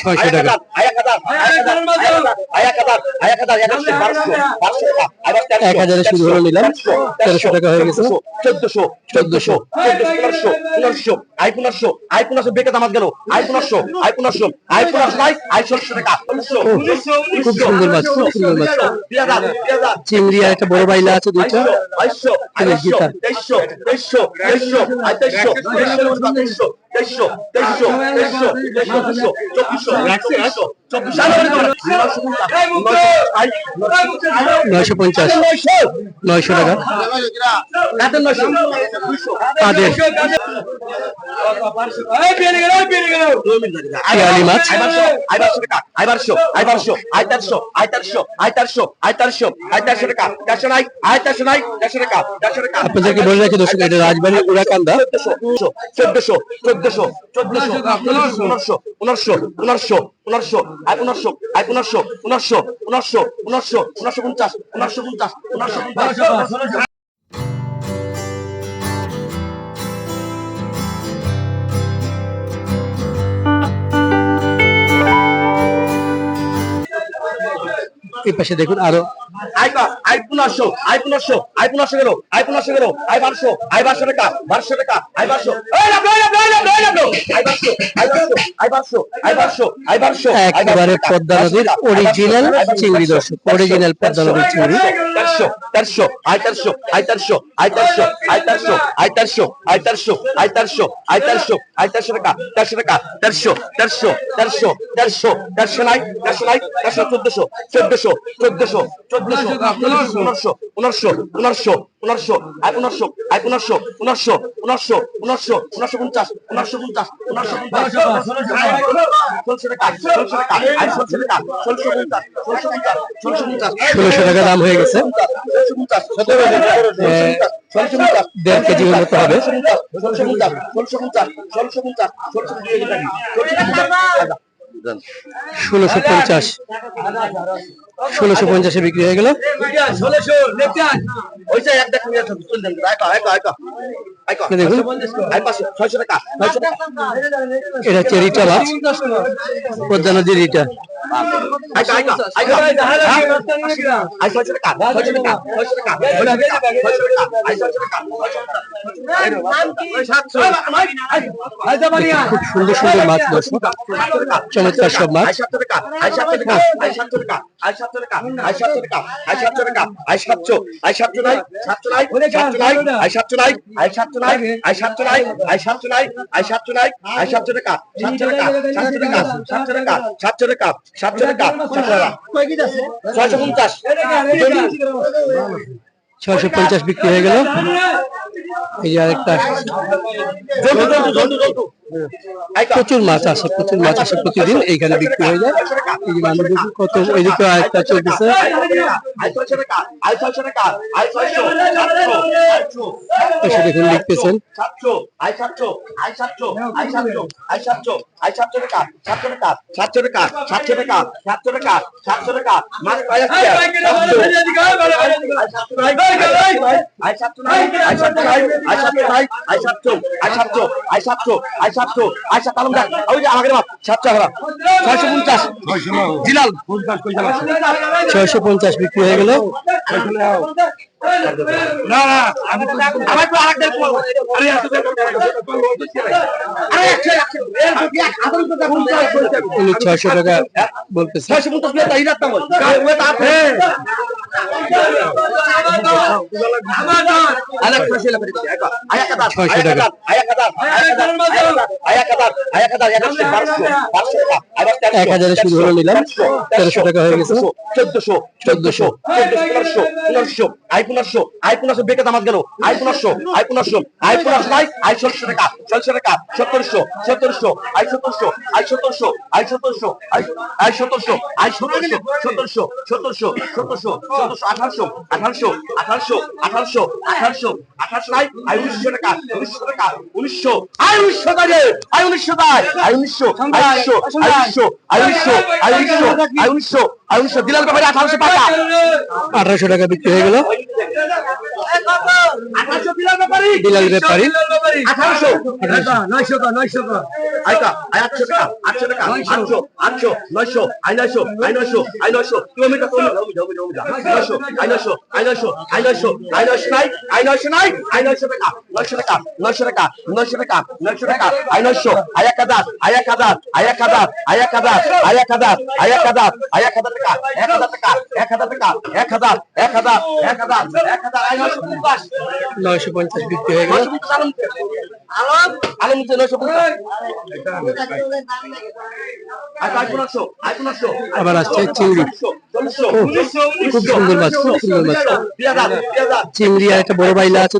ছয়শো টাকা। এক হাজারে শুরু হলো নিলাম। তেরোশো টাকা হয়ে গেছে। চোদ্দশো চোদ্দশো চোদ্দশো পনেরোশো পনেরোশো আই পনেরোশো আই পনেরোশো বেকে দামাত গেল। আই পনেরোশো আই পনেরোশো আই পনেরোশো নাই আই ষোলশো টাকা খুব সুন্দর মাছ খুব সুন্দর মাছ। দুই হাজার দুই হাজার চিংড়ি আর একটা বড় বাইলা আছে দুইটা। তেইশশো, তেইশশো তেইশশো তেইশশো তেইশশো তেইশশো তেইশশো তেইশশো তেইশশো চব্বিশশো চব্বিশশো নয়শো পঞ্চাশ নয়শো টাকা তাদের শিয়ালি মাছ আইবারশো আইবারশো আইবারশো আইতারশো আইতারশো আইতারশো আইতারশো আইতারশো টাকা চারশো নাই আইতারশো নাই চারশো টাকা চারশো টাকা আপনাদেরকে বলে রাখি দর্শক এটা রাজবাড়ির উড়াকান্দা চোদ্দশো চোদ্দশো চোদ্দশো পনেরোশো পনেরোশো পনেরোশো পনেরোশো আই পনেরোশো আই পনেরোশো পনেরোশো পনেরোশো পনেরোশো পনেরোশো পঞ্চাশ পনেরোশো পঞ্চাশ পনেরোশো পঞ্চাশ এই পাশে দেখুন আরও আই পনেরোশো আই পনেরোশো আই পনেরোশো গেল আই পনেরোশো গেল আই বারোশো আই বারোশো টাকা বারোশো টাকা আই বারোশো একেবারে পদ্মা নদীর অরিজিনাল চিংড়ি দর্শক অরিজিনাল পদ্মা নদীর চিংড়ি টাকা টাকা নাই নাই চোদ্দশো চোদ্দশো চোদ্দশো চোদ্দশো পনেরোশো পনেরোশো পনেরোশো পনেরোশো আই পনেরোশো আই পনেরোশো পনেরোশো পনেরোশো পনেরোশো পনেরোশো পঞ্চাশ পনেরোশো পঞ্চাশ পনেরোশো পঞ্চাশ টাকা দাম হয়ে গেছে দেড় কেজি উন্নত হবে ষোলোশো পঞ্চাশ ষোলোশো পঞ্চাশ হয়ে ষোলোশো পঞ্চাশ। ষোলোশো পঞ্চাশে বিক্রি হয়ে গেল। দেখুন। এটা হচ্ছে রিটা মাছ পদ্মা নদীর রিটা। খুব সুন্দর সুন্দর মাছ দর্শক চমৎকার সব মাছ সাতশো টাকা সাতশো টাকা সাতশো টাকা সাতশো টাকা সাতশো টাকা সাতশো টাকা পঞ্চাশ। ছয়শো পঞ্চাশ বিক্রি হয়ে গেল এই যে আরেকটা প্রচুর মাছ আসে প্রচুর মাছ আসে প্রতিদিন এইখানে বিক্রি হয়ে যায় এই যে মানুষ কত এদিকে আরেকটা চলতেছে এসে দেখুন লিখতেছেন সাতশো টাকা ছয়শো পঞ্চাশ বিক্রি হয়ে গেল ছয়শো টাকা। বলতে ছয়শো পঞ্চাশ এক তেরোশো টাকা হয়ে গেছে চোদ্দশো চোদ্দশো চোদ্দশো পনেরোশো আই পনেরোশো আই পনেরোশো বেকার দামাজ গেল আই পনেরোশো আই পনেরোশো আই পনেরোশো আই আই ষোলোশো টাকা ষোলোশো টাকা সতেরোশো সতেরোশো আই সতেরোশো আই সতেরোশো আই সতেরোশো আই সতেরোশো আই সতেরোশো সতেরোশো সতেরোশো সতেরোশো আঠারোশো আঠারোশো আঠারোশো আঠারোশো আঠারোশো আঠারোশো নাই আই উনিশশো টাকা উনিশশো টাকা, উনিশশো, আই উনিশশো টাকা, আই উনিশশো টাকা, আই উনিশশো আই উনিশশো আই উনিশশো উনিশশো দিলাল ব্যাপারে আঠারোশো টাকা। আঠারোশো টাকা বিক্রি হয়ে গেল। আঠারোশো দিলাল ব্যাপারে বিলাল ব্যাপারী আঠারোশো নয়শো কা নয়শো কা আইকা আই আটশো টাকা আটশো টাকা আটশো আটশো নয়শো আই নয়শো আই নয়শো আই নয়শো। কিলোমিটার নয়শো আই নয়শো আই নয়শো আই নয়শো আই নয়শো নাই আই নয়শো নাই আই নয়শো টাকা নয়শো টাকা নয়শো টাকা নয়শো টাকা নয়শো টাকা আই নয়শো আই এক হাজার আই এক হাজার আই এক হাজার আই এক হাজার আই এক হাজার নয়শো পঞ্চাশ বিক্রি হয়ে গেল আলম? নিচে নয়শো আবার আসছে চিংড়ি। খুব সুন্দর মাছ খুব সুন্দর মাছ। চিংড়ি আর একটা বড় বাইলা আছে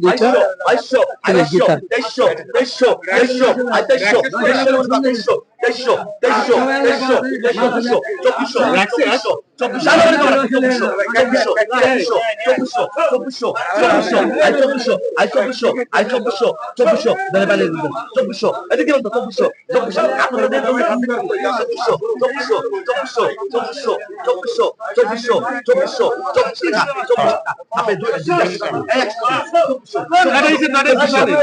চব্বিশশো চব্বিশশো আই চব্বিশশো আই চব্বিশশো আই চব্বিশশো চব্বিশশো ধরে পালিয়ে দিবেন চব্বিশশো এদিকে বলতো চব্বিশশো চব্বিশশো আপনাদের চব্বিশশো চব্বিশশো চব্বিশশো চব্বিশশো চব্বিশশো চব্বিশশো চব্বিশশো চব্বিশ টাকা চব্বিশ আপনি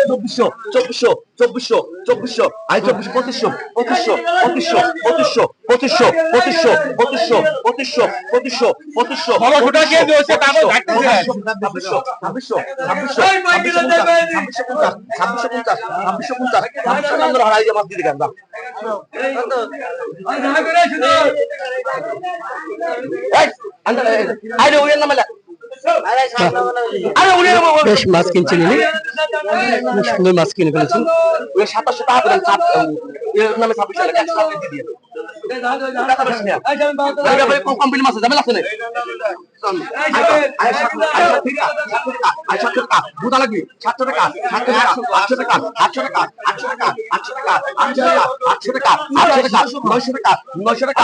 চব্বিশশো চব্বিশশো চব্বিশশো চব্বিশশো আই চব্বিশশো পঁচিশশো পঁচিশশো পঁচিশশো পঁচিশশো পঁচিশশো পঁচিশশো পঁচিশশো পঁচিশশো পঁচিশশো পঁচিশশো নামে বেশ মাছ কিনছেন উনি সুন্দর মাছ কিনে ফেলেছেন সাতাশশো টাকা নামে ছাব্বিশ টাকা কোম্পানি মাছ যাবে লাগছে না নাকি? টাকা, আয় সাতশো টাকা, আয় সাতশো টাকা, বুঝা লাগবে, সাতশো টাকা, সাতশো টাকা, আটশো টাকা, আটশো টাকা, আটশো টাকা, আটশো টাকা, আটশো টাকা, আটশো টাকা, আটশো টাকা, নয়শো টাকা, নয়শো টাকা,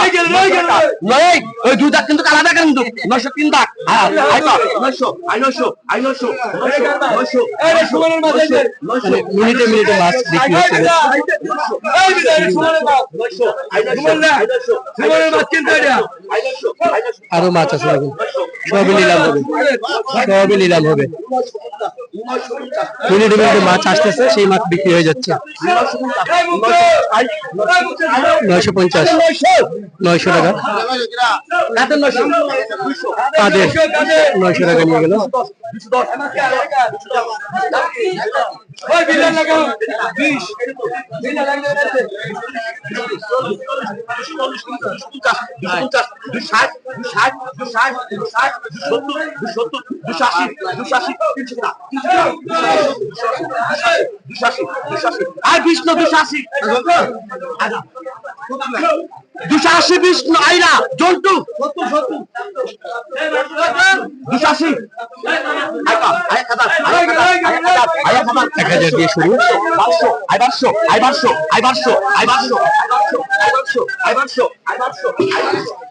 নয়, ওই দুই দাগ কিন্তু আলাদা কিন্তু, নয়শো তিন দাগ, আয়, আয় তো, নয়শো, আয় নয়শো, আয় নয়শো, নয়শো, নয়শো, নয়শো, নয়শো, নয়শো, মানে মিনিটে মিনিটে মাছ বিক্রি হচ্ছে আরও মাছ আছে দেখুন সবই নিলাম হবে। সবই নিলাম হবে। মিনিটে মিনিটে মাছ আসতেছে, সেই মাছ বিক্রি হয়ে যাচ্ছে। নয়শো পঞ্চাশ। নয়শো টাকা। কাদের? নয়শো টাকা নিয়ে গেল। আর বিষ্ণু দুশো আশি দুশো আশি বিষ্ণু আইরা জন্টু দুশো আশি এক হাজার দিয়ে শুরু বারশো আই বারশো আই বারশো আই বারশো আই বারশো আই বারশো আই বারশো আই বারশো আই বারশো আই গেল আই বারশো আই বারশো আই বারশো আই বারশো আই আই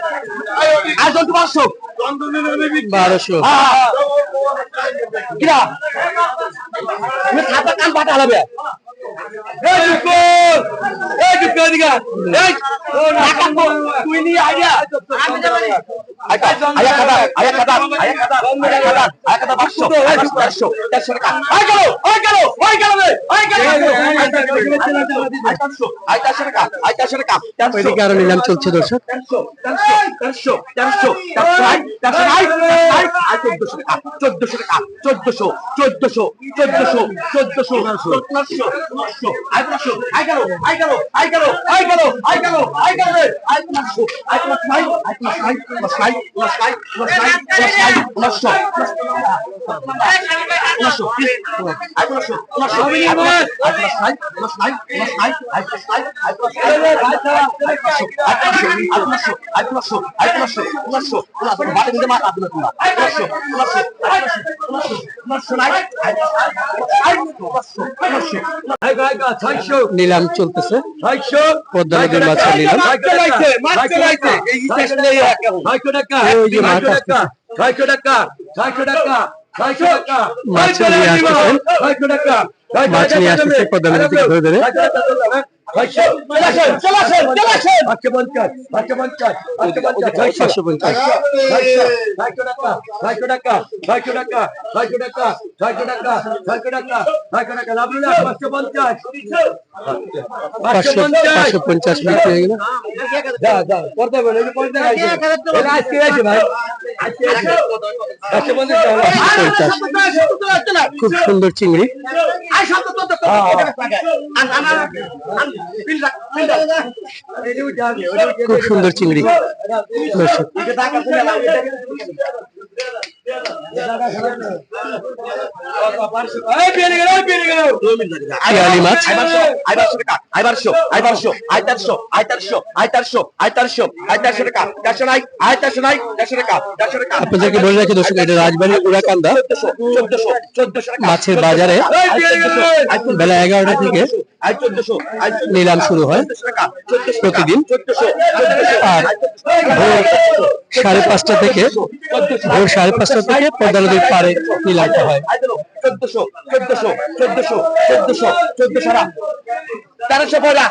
আর জন্তু পাঁচশো বারোশো কিরা? তুমি খাতা কান পাঠালাবে নিলাম চলছে দর্শক চোদ্দশো টাকা চোদ্দশো টাকা চোদ্দশো চোদ্দশো চোদ্দশো চোদ্দশো চোদ্দশো আই পনেরোশো আই গেল আই গেল আই গেল আই গেল আই গেল আই গেল রে আই পনেরোশো নিলাম চলতেছে মাছ নিয়ে আসতেছে পদ্মা নদীর ধরে ধরে পঞ্চাশ মিনিট হয়ে গেল করতে হবে খুব সুন্দর চিংড়ি খুব সুন্দর চিংড়ি। মাছের বাজারে বেলা এগারোটা থেকে নিলাম শুরু হয় প্রতিদিন। সাড়ে পাঁচটা থেকে ভোর সাড়ে পাঁচটা থেকে পদ্মা নদীর পাড়ে নিলামটা হয় চোদ্দশো চোদ্দশো চোদ্দশো চোদ্দশো চোদ্দশো তেরোশো পয়লা